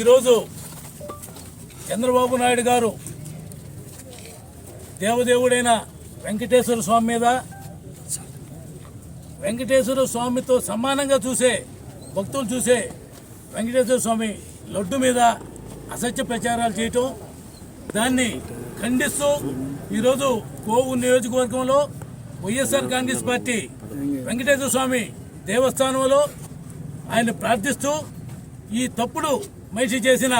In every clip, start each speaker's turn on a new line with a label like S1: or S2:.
S1: ఈరోజు చంద్రబాబు నాయుడు గారు దేవదేవుడైన వెంకటేశ్వర స్వామి మీద వెంకటేశ్వర స్వామితో సమానంగా చూసే భక్తులు చూసే వెంకటేశ్వర స్వామి లడ్డు మీద అసత్య ప్రచారాలు చేయటం దాన్ని ఖండిస్తూ ఈరోజు కోవు నియోజకవర్గంలో YSR Congress party Venkateswara Swamy దేవస్థానంలో ఆయన ప్రార్థిస్తూ ఈ తప్పుడు మహిషి చేసిన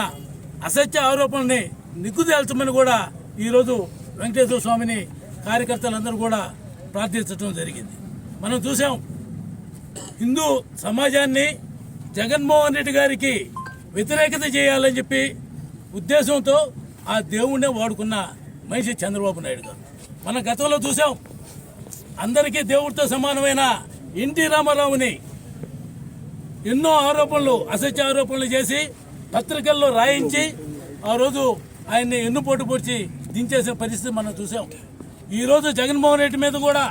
S1: అసత్య ఆరోపణల్ని నిగ్గుదేల్చమని కూడా ఈరోజు వెంకటేశ్వర స్వామిని కార్యకర్తలందరూ కూడా ప్రార్థించడం జరిగింది. మనం చూసాం హిందూ సమాజాన్ని జగన్మోహన్ రెడ్డి గారికి వ్యతిరేకత చేయాలని చెప్పి ఉద్దేశంతో ఆ దేవుణ్ణే వాడుకున్న మనిషి చంద్రబాబు నాయుడు గారు. మన గతంలో చూసాం అందరికీ దేవుడితో సమానమైన ఎన్టీ రామారావుని ఎన్నో ఆరోపణలు అసత్య ఆరోపణలు చేసి పత్రికల్లో రాయించి ఆ రోజు ఆయన్ని ఎన్నుపోటు పొడిచి దించేసే పరిస్థితి మనం చూసాం. ఈరోజు జగన్మోహన్ రెడ్డి మీద కూడా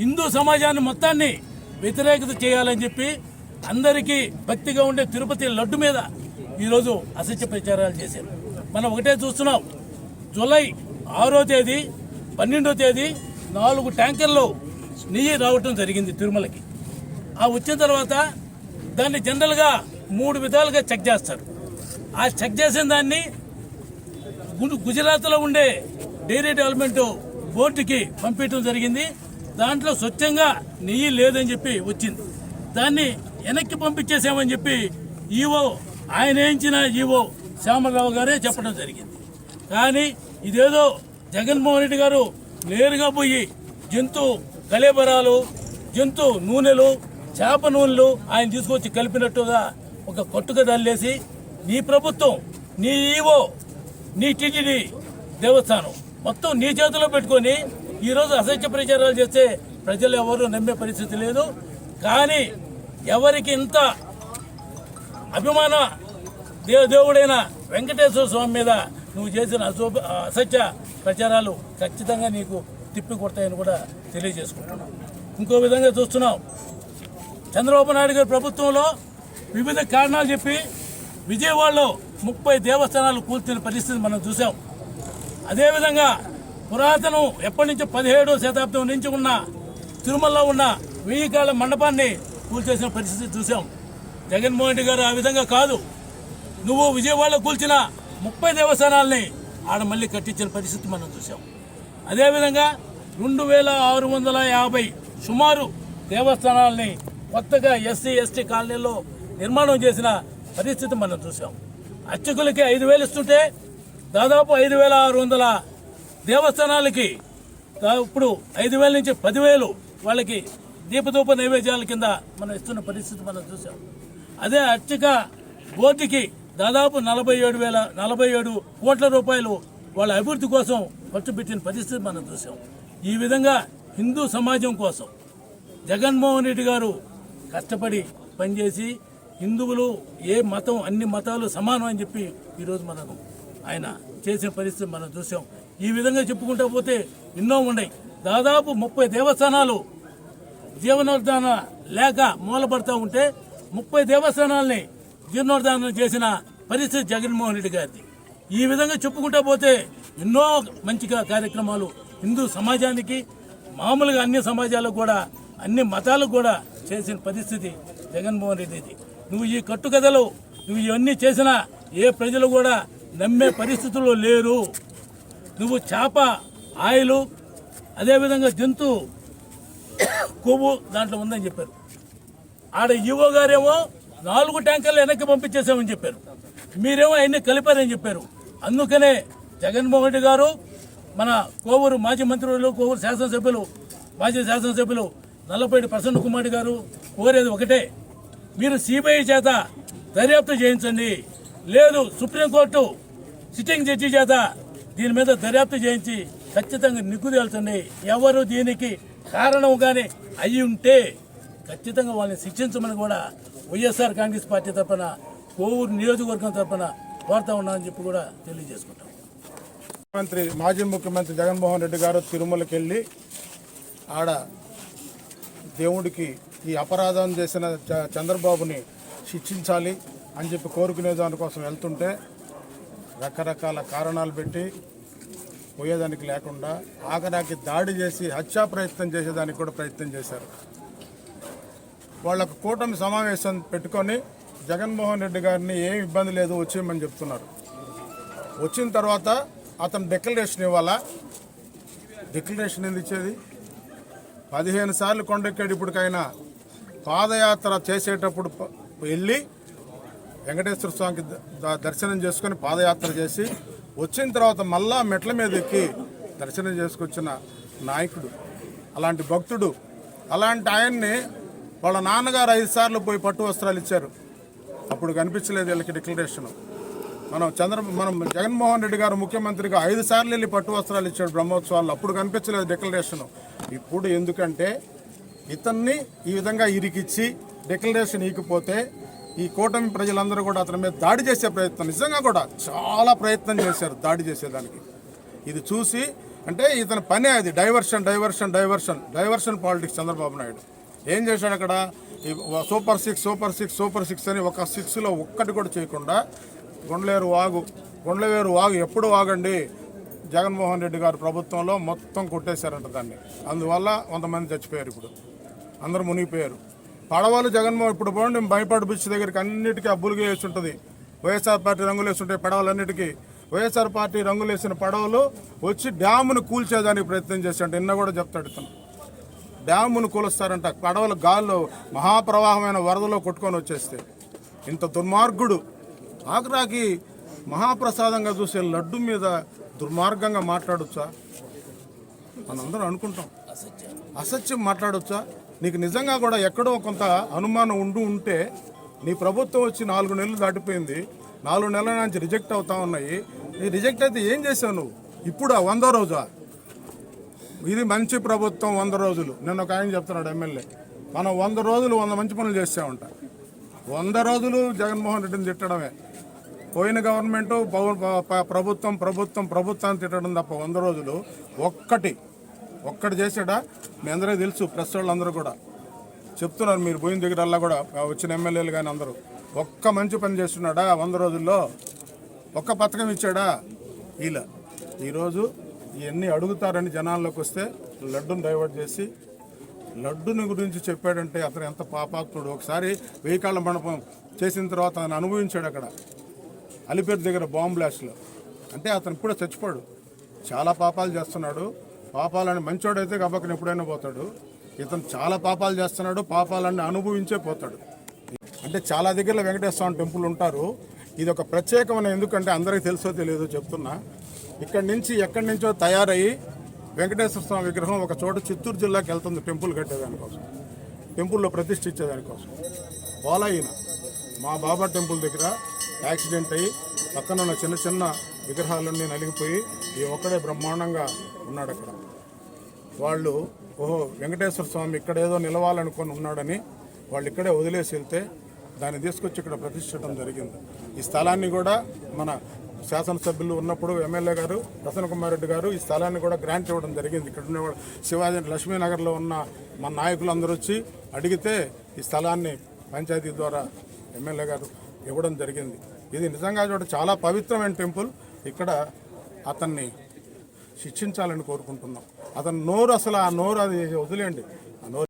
S1: హిందూ సమాజాన్ని మొత్తాన్ని వ్యతిరేకత చేయాలని చెప్పి అందరికీ భక్తిగా ఉండే తిరుపతి లడ్డు మీద ఈరోజు అసత్య ప్రచారాలు చేశారు. మనం ఒకటే చూస్తున్నాం. జూలై ఆరో తేదీ పన్నెండో తేదీ నాలుగు ట్యాంకర్లు నెయ్యి రావటం జరిగింది తిరుమలకి. ఆ వచ్చిన తర్వాత దాన్ని జనరల్గా మూడు విధాలుగా చెక్ చేస్తారు. ఆ చెక్ చేసిన దాన్ని గుజరాత్లో ఉండే డైరీ డెవలప్మెంట్ బోర్డుకి పంపించడం జరిగింది. దాంట్లో స్వచ్ఛంగా నెయ్యి లేదని చెప్పి వచ్చింది. దాన్ని వెనక్కి పంపించేసామని చెప్పి ఈవో ఆయన వేయించిన ఈవో శ్యామరావు గారే చెప్పడం జరిగింది. కానీ ఇదేదో జగన్మోహన్ రెడ్డి గారు నేరుగా పోయి జంతు కలేబరాలు జంతు నూనెలు చేప నూనెలు ఆయన తీసుకొచ్చి కలిపినట్టుగా ఒక కొట్టుగా దల్లేసి నీ ప్రభుత్వం నీ ఈవో నీ టీటీడీ దేవస్థానం మొత్తం నీ చేతిలో పెట్టుకొని ఈరోజు అసత్య ప్రచారాలు చేస్తే ప్రజలు ఎవరు నమ్మే పరిస్థితి లేదు. కానీ ఎవరికి ఇంత అభిమాన దేవ దేవుడైన వెంకటేశ్వర స్వామి మీద నువ్వు చేసిన అశోభ అసత్య ప్రచారాలు ఖచ్చితంగా నీకు తిప్పి కొడతాయని కూడా తెలియజేసుకుంటున్నాం. ఇంకో విధంగా చూస్తున్నాం. చంద్రబాబు నాయుడు గారి ప్రభుత్వంలో వివిధ కారణాలు చెప్పి విజయవాడలో ముప్పై దేవస్థానాలు కూల్చిన పరిస్థితి మనం చూసాం అదేవిధంగా పురాతనం ఎప్పటి నుంచో పదిహేడో శతాబ్దం నుంచి ఉన్న తిరుమలలో ఉన్న వెయ్యి కాళ్ళ మండపాన్ని కూల్చేసిన పరిస్థితి చూసాం జగన్మోహన్ రెడ్డి గారు ఆ విధంగా కాదు. నువ్వు విజయవాడలో కూల్చిన ముప్పై దేవస్థానాల్ని ఆడ మళ్ళీ కట్టించిన పరిస్థితి మనం చూసాం అదేవిధంగా రెండు వేల ఆరు వందల యాభై సుమారు దేవస్థానాల్ని కొత్తగా ఎస్సీ ఎస్టీ కాలనీలో నిర్మాణం చేసిన పరిస్థితి మనం చూసాం. అర్చకులకి ఐదు వేలు ఇస్తుంటే దాదాపు ఐదు వేల ఆరు వందల దేవస్థానాలకి ఇప్పుడు ఐదు వేల నుంచి పదివేలు వాళ్ళకి దీపదూప నైవేద్యాల కింద మనం ఇస్తున్న పరిస్థితి మనం చూసాం. అదే అర్చక బోర్డుకి దాదాపు నలభై ఏడు వేల నలభై ఏడు కోట్ల రూపాయలు వాళ్ళ అభివృద్ధి కోసం ఖర్చు పెట్టిన పరిస్థితి మనం చూసాం. ఈ విధంగా హిందూ సమాజం కోసం జగన్మోహన్ రెడ్డి గారు కష్టపడి పనిచేసి హిందువులు ఏ మతం అన్ని మతాలు సమానం అని చెప్పి ఈరోజు మనకు ఆయన చేసిన పరిస్థితి మనం చూసాం. ఈ విధంగా చెప్పుకుంటా పోతే ఎన్నో ఉన్నాయి. దాదాపు ముప్పై దేవస్థానాలు జీవనోద్ధాన లేక మూలపడతా ఉంటే ముప్పై దేవస్థానాల్ని జీర్ణోద్ధానం చేసిన పరిస్థితి జగన్మోహన్ రెడ్డి గారిది. ఈ విధంగా చెప్పుకుంటా పోతే ఎన్నో మంచిగా కార్యక్రమాలు హిందూ సమాజానికి మామూలుగా అన్ని సమాజాలకు కూడా అన్ని మతాలకు కూడా చేసిన పరిస్థితి జగన్మోహన్ రెడ్డిది. నువ్వు ఈ కట్టుకథలు నువ్వు ఇవన్నీ చేసినా ఏ ప్రజలు కూడా నమ్మే పరిస్థితుల్లో లేరు. నువ్వు చేప ఆయిలు అదేవిధంగా జంతు కొవ్వు దాంట్లో ఉందని చెప్పారు. ఆడ ఈవో గారేమో నాలుగు ట్యాంకర్లు వెనక్కి పంపించేసామని చెప్పారు. మీరేమో అవన్నీ కలిపారని చెప్పారు. అందుకనే జగన్మోహన్ రెడ్డి గారు మన కోవూరు మాజీ మంత్రులు కోవూరు శాసనసభ్యులు మాజీ శాసనసభ్యులు నల్లపేటి ప్రసన్న కుమార్ గారు కోరేది ఒకటే. మీరు సిబిఐ చేత దర్యాప్తు చేయించండి. లేదు సుప్రీంకోర్టు సిట్టింగ్ జడ్జి చేత దీని మీద దర్యాప్తు చేయించి ఖచ్చితంగా నిగ్గు తేల్చండి. ఎవరు దీనికి కారణంగానే అయి ఉంటే ఖచ్చితంగా వాళ్ళని శిక్షించమని కూడా వైఎస్ఆర్ కాంగ్రెస్ పార్టీ తరఫున కోవూరు నియోజకవర్గం తరఫున కోరుతా ఉన్నామని చెప్పి కూడా తెలియజేసుకుంటాం.
S2: ముఖ్యమంత్రి మాజీ ముఖ్యమంత్రి జగన్మోహన్ రెడ్డి గారు తిరుమలకి వెళ్ళి ఆడ దేవుడికి ఈ అపరాధం చేసిన చ- చంద్రబాబుని శిక్షించాలి అని చెప్పి కోరుకునే దానికోసం వెళ్తుంటే రకరకాల కారణాలు పెట్టి పోయేదానికి లేకుండా ఆఖరాకి దాడి చేసి హత్యా ప్రయత్నం చేసేదానికి కూడా ప్రయత్నం చేశారు. వాళ్ళకు కూటమి సమావేశం పెట్టుకొని జగన్మోహన్ రెడ్డి గారిని ఏం ఇబ్బంది లేదు వచ్చేయమని చెప్తున్నారు. వచ్చిన తర్వాత అతను డిక్లరేషన్ ఇవ్వాలా? డిక్లరేషన్ ఎందుకు ఇచ్చేది? పదిహేను సార్లు కొండెక్కాడు ఇప్పటికైనా పాదయాత్ర చేసేటప్పుడు వెళ్ళి వెంకటేశ్వర స్వామికి దర్శనం చేసుకొని పాదయాత్ర చేసి వచ్చిన తర్వాత మళ్ళా మెట్ల మీద ఎక్కి దర్శనం చేసుకొచ్చిన నాయకుడు అలాంటి భక్తుడు అలాంటి ఆయన్ని వాళ్ళ నాన్నగారు ఐదు సార్లు పోయి పట్టు వస్త్రాలు ఇచ్చారు. అప్పుడు కనిపించలేదు వీళ్ళకి డిక్లరేషన్. మనం చంద్ర మనం జగన్మోహన్ రెడ్డి గారు ముఖ్యమంత్రిగా ఐదు సార్లు వెళ్ళి పట్టు వస్త్రాలు ఇచ్చాడు బ్రహ్మోత్సవాలు అప్పుడు కనిపించలేదు డిక్లరేషన్. ఇప్పుడు ఎందుకంటే ఇతన్ని ఈ విధంగా ఇరికిచ్చి డిక్లరేషన్ ఇకపోతే ఈ కూటమి ప్రజలందరూ కూడా అతని మీద దాడి చేసే ప్రయత్నం నిజంగా కూడా చాలా ప్రయత్నం చేశారు దాడి చేసేదానికి. ఇది చూసి అంటే ఇతని పనే అది diversion diversion diversion diversion politics Chandrababu Naidu. ఏం చేశాడు అక్కడ? ఈ super six super six super six అని ఒక సిక్స్లో ఒక్కటి కూడా చేయకుండా గుండ్లేరు వాగు గుండ్లవేరు వాగు ఎప్పుడు వాగండి? జగన్మోహన్ రెడ్డి గారు ప్రభుత్వంలో మొత్తం కొట్టేశారంట దాన్ని. అందువల్ల కొంతమంది చచ్చిపోయారు ఇప్పుడు. అందరూ మునిగిపోయారు. పడవలు జగన్మోహన్ ఇప్పుడు పోండి భయపడి బీచ్ దగ్గరికి అన్నిటికీ అబ్బులుగా వేసి ఉంటుంది. వైఎస్ఆర్ పార్టీ రంగులు వేసి ఉంటాయి పడవలన్నిటికీ. వైఎస్ఆర్ పార్టీ రంగులు వేసిన పడవలు వచ్చి డ్యామును కూల్చేదానికి ప్రయత్నం చేశాడు నిన్న కూడా చెప్తాడు ఇతను. డ్యామును కూలుస్తారంట. పడవలు గాల్లో మహాప్రవాహమైన వరదలో కొట్టుకొని వచ్చేస్తే. ఇంత దుర్మార్గుడు. ఆగ్రాకి మహాప్రసాదంగా చూసే లడ్డు మీద దుర్మార్గంగా మాట్లాడొచ్చా? మనందరం అనుకుంటాం. అసత్యం మాట్లాడొచ్చా? నీకు నిజంగా కూడా ఎక్కడో కొంత అనుమానం ఉండు ఉంటే నీ ప్రభుత్వం వచ్చి నాలుగు నెలలు దాటిపోయింది. నాలుగు నెలల నుంచి రిజెక్ట్ అవుతా ఉన్నాయి. నీ రిజెక్ట్ అయితే ఏం చేసావు నువ్వు? ఇప్పుడు వందో రోజా? ఇది మంచి ప్రభుత్వం వంద రోజులు. నేను ఒక ఆయన చెప్తున్నాడు ఎమ్మెల్యే. మనం వంద రోజులు వంద మంచి పనులు చేసామంట వంద రోజులు జగన్మోహన్ రెడ్డిని తిట్టడమే. పోయిన గవర్నమెంట్ ప్రభుత్వం ప్రభుత్వం ప్రభుత్వాన్ని తిట్టడం తప్ప వంద రోజులు ఒక్కటి ఒక్కడు చేసాడా? మీ అందరికీ తెలుసు ప్రెస్ వాళ్ళందరూ కూడా. చెప్తున్నారు మీరు పోయిన దగ్గరల్లా కూడా వచ్చిన ఎమ్మెల్యేలు కానీ అందరూ. ఒక్క మంచి పని చేస్తున్నాడా వంద రోజుల్లో? ఒక్క పథకం ఇచ్చాడా? ఇలా ఈరోజు ఇవన్నీ అడుగుతారని జనాల్లోకి వస్తే లడ్డును డైవర్ట్ చేసి లడ్డుని గురించి చెప్పాడంటే అతను ఎంత పాపాత్ముడు. ఒకసారి వెయ్యి కాళ్ళ మండపం చేసిన తర్వాత అతను అనుభవించాడు అక్కడ. అలిపేరు దగ్గర బాంబ్ బ్లాస్ట్లో. అంటే అతను ఇప్పుడే చచ్చిపోడు చాలా పాపాలు చేస్తున్నాడు. పాపాలని మంచోడైతే గబక్కన ఎప్పుడైనా పోతాడు. ఇతను చాలా పాపాలు చేస్తున్నాడు పాపాలన్నీ అనుభవించే పోతాడు. అంటే చాలా దగ్గర వెంకటేశ్వర స్వామి టెంపుల్ ఉంటారు. ఇది ఒక ప్రత్యేకమైన ఎందుకంటే అందరికీ తెలుసో తెలియదో చెప్తున్నా. ఇక్కడి నుంచి ఎక్కడి నుంచో తయారయ్యి వెంకటేశ్వర స్వామి విగ్రహం ఒక చోట చిత్తూరు జిల్లాకి వెళ్తుంది టెంపుల్ కట్టేదానికోసం. టెంపుల్లో ప్రతిష్ఠించేదానికోసం. పోలా ఈయన మా బాబా టెంపుల్ దగ్గర యాక్సిడెంట్ అయ్యి పక్కన ఉన్న చిన్న చిన్న విగ్రహాలన్నీ నలిగిపోయి ఈ ఒక్కడే బ్రహ్మాండంగా ఉన్నాడు అక్కడ. వాళ్ళు ఓహో వెంకటేశ్వర స్వామి ఇక్కడ ఏదో నిలవాలనుకొని ఉన్నాడని వాళ్ళు ఇక్కడే వదిలేసి వెళ్తే దాన్ని తీసుకొచ్చి ఇక్కడ ప్రతిష్ఠించడం జరిగింది. ఈ స్థలాన్ని కూడా మన శాసనసభ్యులు ఉన్నప్పుడు ఎమ్మెల్యే గారు ప్రసన్న కుమార్ రెడ్డి గారు ఈ స్థలాన్ని కూడా గ్రాంట్ ఇవ్వడం జరిగింది. ఇక్కడ ఉన్న శివాజీ లక్ష్మీనగర్లో ఉన్న మన నాయకులు అందరూ వచ్చి అడిగితే ఈ స్థలాన్ని పంచాయతీ ద్వారా ఎమ్మెల్యే గారు ఇవ్వడం జరిగింది. ఇది నిజంగా చూడ చాలా పవిత్రమైన టెంపుల్. ఇక్కడ అతన్ని శిక్షించాలని కోరుకుంటున్నాం. అతను నోరు అసలు ఆ నోరు అది వదిలేయండి.